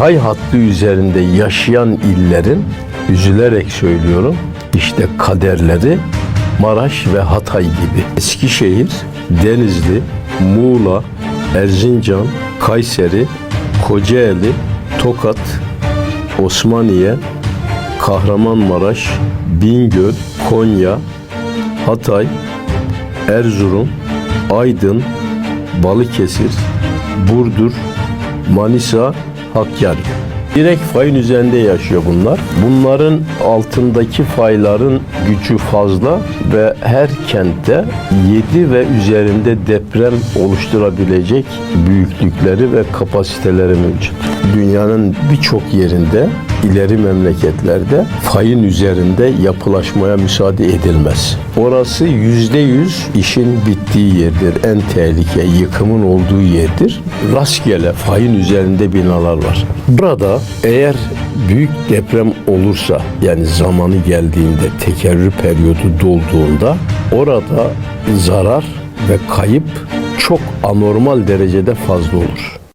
fay hattı üzerinde yaşayan illerin üzülerek söylüyorum işte kaderleri Maraş ve Hatay gibi. Eskişehir, Denizli, Muğla, Erzincan, Kayseri, Kocaeli, Tokat, Osmaniye, Kahramanmaraş, Bingöl, Konya, Hatay, Erzurum, Aydın, Balıkesir, Burdur, Manisa, Hakkari. Direkt fayın üzerinde yaşıyor bunlar. Bunların altındaki fayların gücü fazla ve her kentte 7 ve üzerinde deprem oluşturabilecek büyüklükleri ve kapasiteleri mevcut. Dünyanın birçok yerinde ileri memleketlerde fayın üzerinde yapılaşmaya müsaade edilmez. Orası yüzde yüz işin bittiği yerdir. En tehlike yıkımın olduğu yerdir. Rastgele fayın üzerinde binalar var. Burada eğer büyük deprem olursa yani zamanı geldiğinde tekerrür periyodu dolduğunda orada zarar ve kayıp çok anormal derecede fazla olur.